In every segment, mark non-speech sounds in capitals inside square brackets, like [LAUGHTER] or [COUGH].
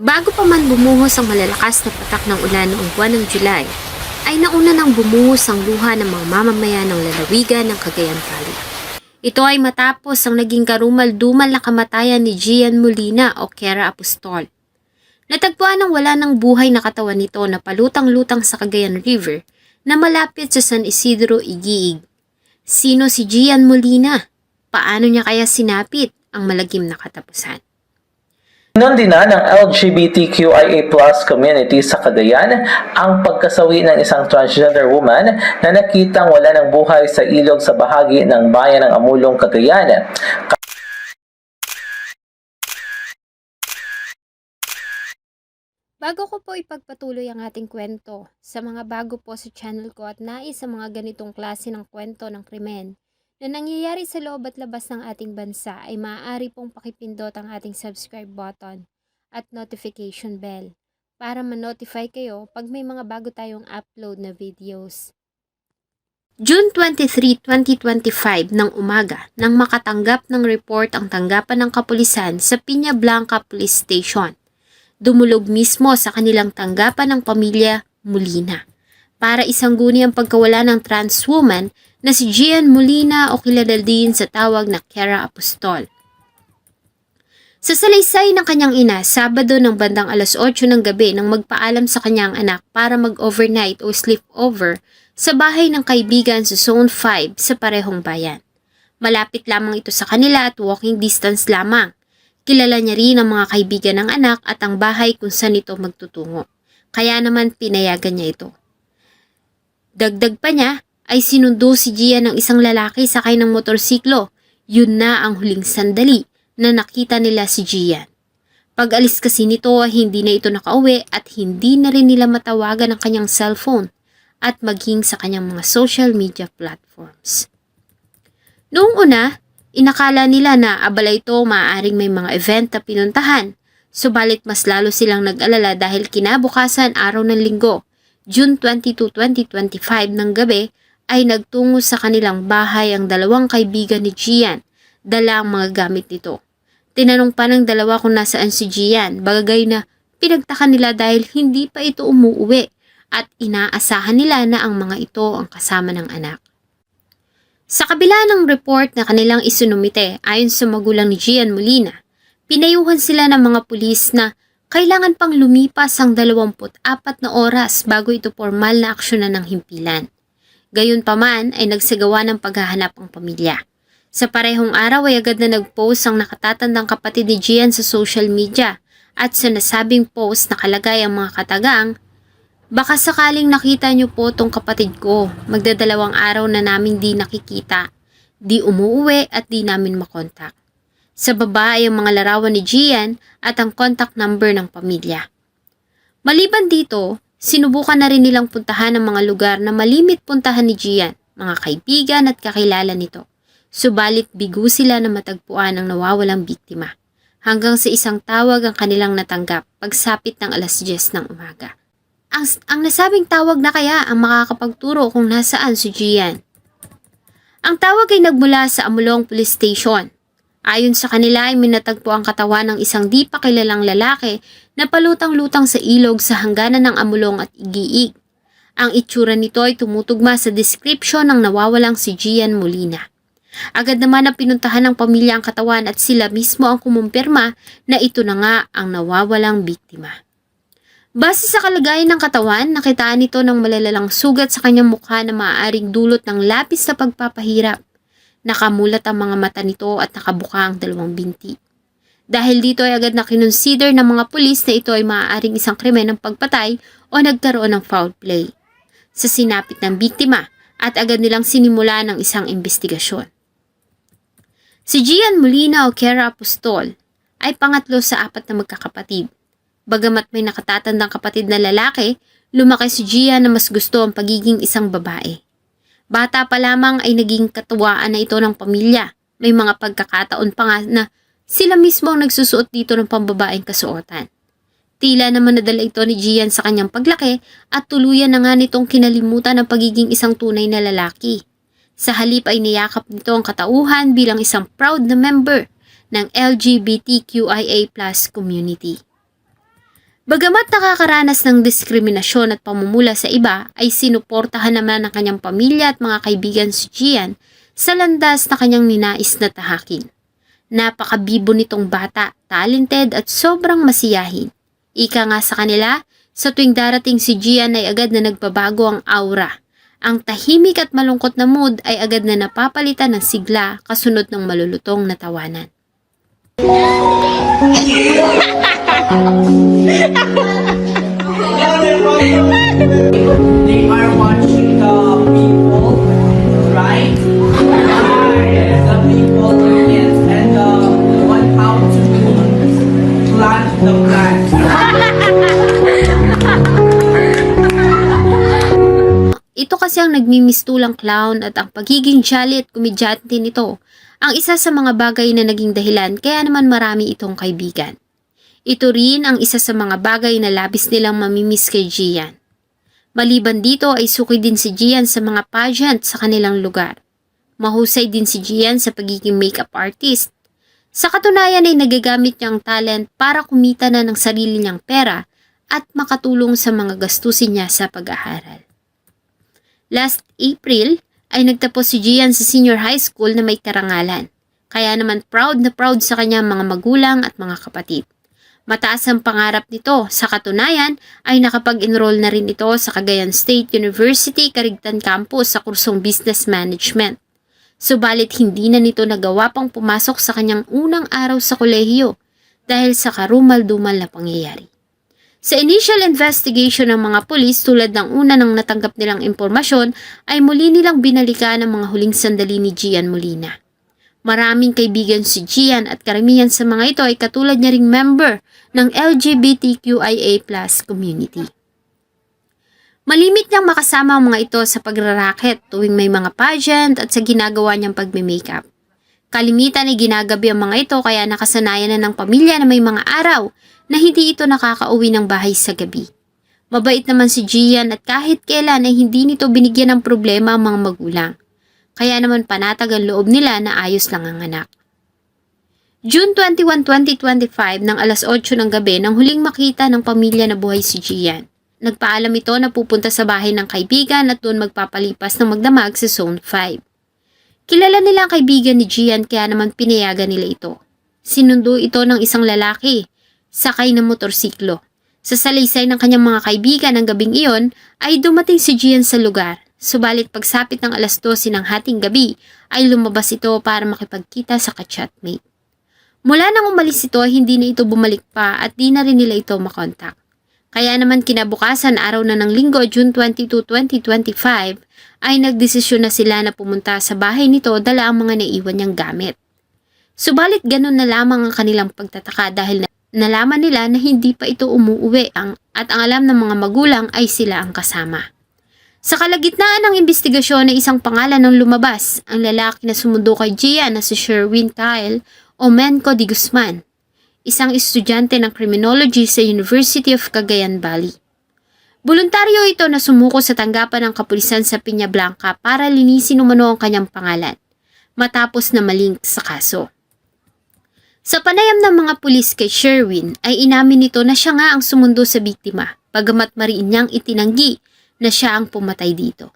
Bago pa man bumuhos ang malalakas na patak ng ulan noong buwan ng July, ay nauna nang bumuhos ang luha ng mga mamamayan ng lalawigan ng Cagayan Valley. Ito ay matapos ang naging karumal-dumal na kamatayan ni Gian Molina o Kera Apostol. Natagpuan ng wala ng buhay na katawan nito na palutang-lutang sa Cagayan River na malapit sa San Isidro, Igiig. Sino si Gian Molina? Paano niya kaya sinapit ang malagim na katapusan? Inundina ng LGBTQIA plus community sa Cagayan ang pagkasawi ng isang transgender woman na nakitang wala ng buhay sa ilog sa bahagi ng bayan ng Amulong, Cagayan. Bago ko po ipagpatuloy ang ating kwento, sa mga bago po sa channel ko at nais sa mga ganitong klase ng kwento ng krimen na nangyayari sa loob at labas ng ating bansa ay maaari pong pakipindot ang ating subscribe button at notification bell para ma-notify kayo pag may mga bago tayong upload na videos. June 23, 2025 ng umaga nang makatanggap ng report ang tanggapan ng kapulisan sa Piña Blanca Police Station dumulog mismo sa kanilang tanggapan ng pamilya Molina para isangguni ang pagkawala ng trans woman na si Gian Molina o kilala din sa tawag na Kera Apostol. Sa salaysay ng kanyang ina, Sabado ng bandang alas 8 ng gabi nang magpaalam sa kanyang anak para mag-overnight o sleepover sa bahay ng kaibigan sa Zone 5 sa parehong bayan. Malapit lamang ito sa kanila at walking distance lamang. Kilala niya rin ang mga kaibigan ng anak at ang bahay kung saan ito magtutungo. Kaya naman pinayagan niya ito. Dagdag pa niya ay sinundo si Gia ng isang lalaki sakay ng motorsiklo. Yun na ang huling sandali na nakita nila si Gian. Pag alis kasi nito hindi na ito nakauwi at hindi na rin nila matawagan ang kanyang cellphone at maging sa kanyang mga social media platforms. Noong una, Inakala nila na abala ito maaaring may mga event na pinuntahan. Subalit mas lalo silang nag-alala dahil kinabukasan araw ng linggo, June 22, 2025 ng gabi, ay nagtungo sa kanilang bahay ang dalawang kaibigan ni Gian, dala ang mga gamit nito. Tinanong pa ng dalawa kung nasaan si Gian, bagay na pinagtaka nila dahil hindi pa ito umuuwi at inaasahan nila na ang mga ito ang kasama ng anak. Sa kabila ng report na kanilang isunumite ayon sa magulang ni Gian Molina, pinayuhan sila ng mga pulis na kailangan pang lumipas ang 24 na oras bago ito formal na aksyonan ng himpilan. Gayunpaman ay nagsagawa ng paghahanap ang pamilya. Sa parehong araw ay agad na nag-post ang nakatatandang kapatid ni Gian sa social media at sa nasabing post nakalagay ang mga katagang Baka sakaling nakita niyo po tong kapatid ko, magdadalawang araw na namin di nakikita. Di umuuwi at di namin makontak. Sa baba ay ang mga larawan ni Gian at ang contact number ng pamilya. Maliban dito, sinubukan na rin nilang puntahan ang mga lugar na malimit puntahan ni Gian, mga kaibigan at kakilala nito. Subalit bigo sila na matagpuan ang nawawalang biktima. Hanggang sa isang tawag ang kanilang natanggap pagsapit ng alas 10 ng umaga. Ang, ang nasabing tawag na kaya ang makakapagturo kung nasaan si Gian. Ang tawag ay nagmula sa Amulong Police Station. Ayon sa kanila ay minatagpo ang katawan ng isang di pa kilalang lalaki na palutang-lutang sa ilog sa hangganan ng Amulong at Igiig. Ang itsura nito ay tumutugma sa description ng nawawalang si Gian Molina. Agad naman ang pinuntahan ng pamilya ang katawan at sila mismo ang kumumpirma na ito na nga ang nawawalang biktima. Base sa kalagayan ng katawan, nakitaan nito ng malalalang sugat sa kanyang mukha na maaaring dulot ng lapis na pagpapahirap. Nakamulat ang mga mata nito at nakabuka ang dalawang binti. Dahil dito ay agad na kinonsider ng mga pulis na ito ay maaaring isang krimen ng pagpatay o nagkaroon ng foul play. Sa sinapit ng biktima at agad nilang sinimula ng isang investigasyon. Si Gian Molina o Kera Apostol ay pangatlo sa apat na magkakapatid Bagamat may nakatatandang kapatid na lalaki, lumaki si Gia na mas gusto ang pagiging isang babae. Bata pa lamang ay naging katuwaan na ito ng pamilya. May mga pagkakataon pa nga na sila mismo ang nagsusuot dito ng pambabaeng kasuotan. Tila naman nadala ito ni Gian sa kanyang paglaki at tuluyan na nga nitong kinalimutan ang pagiging isang tunay na lalaki. Sa halip ay niyakap nito ang katauhan bilang isang proud na member ng LGBTQIA plus community. Bagamat nakakaranas ng diskriminasyon at pamumula sa iba, ay sinuportahan naman ng kanyang pamilya at mga kaibigan si Gian sa landas na kanyang ninais na tahakin. Napakabibo nitong bata, talented at sobrang masiyahin. Ika nga sa kanila, sa tuwing darating si Gian ay agad na nagbabago ang aura. Ang tahimik at malungkot na mood ay agad na napapalitan ng sigla kasunod ng malulutong na tawanan. [LAUGHS] They are watching the people, right? Yes, the people yes, and the one how to plant the plants. Ito kasi ang nagmimistulang clown at ang pagiging jolly at komedyante nito ang isa sa mga bagay na naging dahilan kaya naman marami itong kaibigan. Ito rin ang isa sa mga bagay na labis nilang mamimiss kay Gian. Maliban dito ay suki din si Gian sa mga pageant sa kanilang lugar. Mahusay din si Gian sa pagiging makeup artist. Sa katunayan ay nagagamit niya ang talent para kumita na ng sarili niyang pera at makatulong sa mga gastusin niya sa pag-aaral. Last April ay nagtapos si Gian sa senior high school na may karangalan. Kaya naman proud na proud sa kanya mga magulang at mga kapatid. Mataas ang pangarap nito. Sa katunayan ay nakapag-enroll na rin ito sa Cagayan State University Carigtan Campus sa kursong Business Management. Subalit hindi na nito nagawa pang pumasok sa kanyang unang araw sa kolehiyo dahil sa karumal-dumal na pangyayari. Sa initial investigation ng mga pulis tulad ng una ng natanggap nilang impormasyon ay muli nilang binalikan ang mga huling sandali ni Gian Molina. Maraming kaibigan si Gian at karamihan sa mga ito ay katulad niya ring member ng LGBTQIA community. Malimit niyang makasama ang mga ito sa pagraraket tuwing may mga pageant at sa ginagawa niyang pagme-makeup. Kalimitan ay ginagabi ang mga ito kaya nakasanayan na ng pamilya na may mga araw na hindi ito nakakauwi ng bahay sa gabi. Mabait naman si Gian at kahit kailan ay hindi nito binigyan ng problema ang mga magulang. Kaya naman panatag loob nila na ayos lang ang anak. June 21, 2025 ng alas 8 ng gabi nang huling makita ng pamilya na buhay si Gian. Nagpaalam ito na pupunta sa bahay ng kaibigan at doon magpapalipas ng magdamag sa Zone 5. Kilala nila ang kaibigan ni Gian kaya naman pinayagan nila ito. Sinundo ito ng isang lalaki, sakay ng motorsiklo. Sa salaysay ng kanyang mga kaibigan ng gabing iyon ay dumating si Gian sa lugar. Subalit pagsapit ng alas 12 ng hating gabi ay lumabas ito para makipagkita sa kachatmate. Mula nang umalis ito, hindi na ito bumalik pa at di na rin nila ito makontak. Kaya naman kinabukasan araw na ng linggo, June 22, 2025, ay nagdesisyon na sila na pumunta sa bahay nito dala ang mga naiwan niyang gamit. Subalit ganun na lamang ang kanilang pagtataka dahil na- nalaman nila na hindi pa ito umuuwi ang, at ang alam ng mga magulang ay sila ang kasama. Sa kalagitnaan ng investigasyon ay isang pangalan ng lumabas, ang lalaki na sumundo kay Gia na si Sherwin Kyle o Menco de Guzman, isang estudyante ng criminology sa University of Cagayan Valley. Voluntaryo ito na sumuko sa tanggapan ng kapulisan sa Piña Blanca para linisin umano ang kanyang pangalan, matapos na malink sa kaso. Sa panayam ng mga pulis kay Sherwin ay inamin nito na siya nga ang sumundo sa biktima, bagamat mariin niyang itinanggi na siya ang pumatay dito.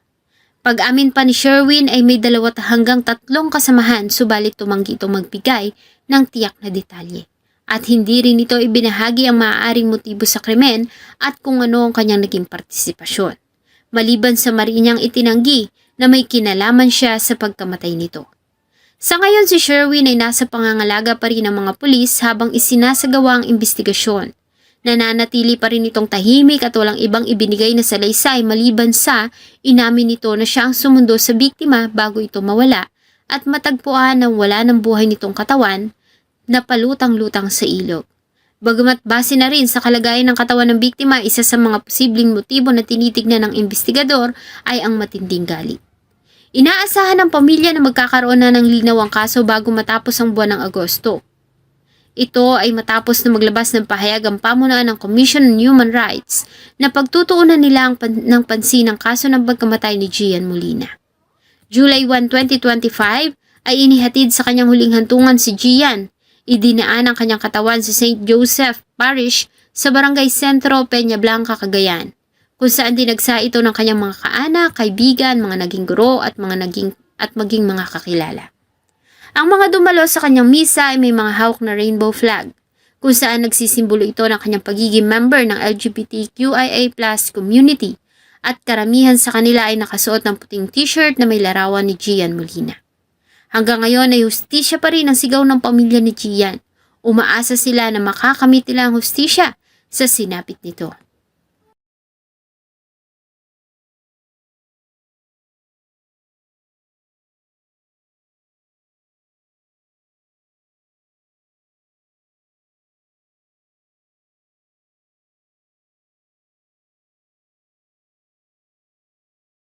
Pag-amin pa ni Sherwin ay may dalawa hanggang tatlong kasamahan subalit tumanggi itong magbigay ng tiyak na detalye. At hindi rin ito ibinahagi ang maaaring motibo sa krimen at kung ano ang kanyang naging partisipasyon. Maliban sa mariin niyang itinanggi na may kinalaman siya sa pagkamatay nito. Sa ngayon si Sherwin ay nasa pangangalaga pa rin ng mga pulis habang isinasagawa ang investigasyon. Nananatili pa rin itong tahimik at walang ibang ibinigay na salaysay maliban sa inamin nito na siya ang sumundo sa biktima bago ito mawala at matagpuan ng wala ng buhay nitong katawan na palutang-lutang sa ilog. Bagamat base na rin sa kalagayan ng katawan ng biktima, isa sa mga posibleng motibo na tinitignan ng investigador ay ang matinding galit. Inaasahan ng pamilya na magkakaroon na ng linaw ang kaso bago matapos ang buwan ng Agosto. Ito ay matapos na maglabas ng pahayag ang pamunuan ng Commission on Human Rights na pagtutuunan nila ang pan- ng pansin ang kaso ng pagkamatay ni Gian Molina. July 1, 2025 ay inihatid sa kanyang huling hantungan si Gian. Idinaan ang kanyang katawan sa St. Joseph Parish sa Barangay Sentro, Peña Blanca, Cagayan, kung saan dinagsa ito ng kanyang mga kaanak, kaibigan, mga naging guro at mga naging at maging mga kakilala. Ang mga dumalo sa kanyang misa ay may mga hawak na rainbow flag, kung saan nagsisimbolo ito ng kanyang pagiging member ng LGBTQIA community at karamihan sa kanila ay nakasuot ng puting t-shirt na may larawan ni Gian Molina. Hanggang ngayon ay hustisya pa rin ang sigaw ng pamilya ni Gian. Umaasa sila na makakamit nila ang hustisya sa sinapit nito.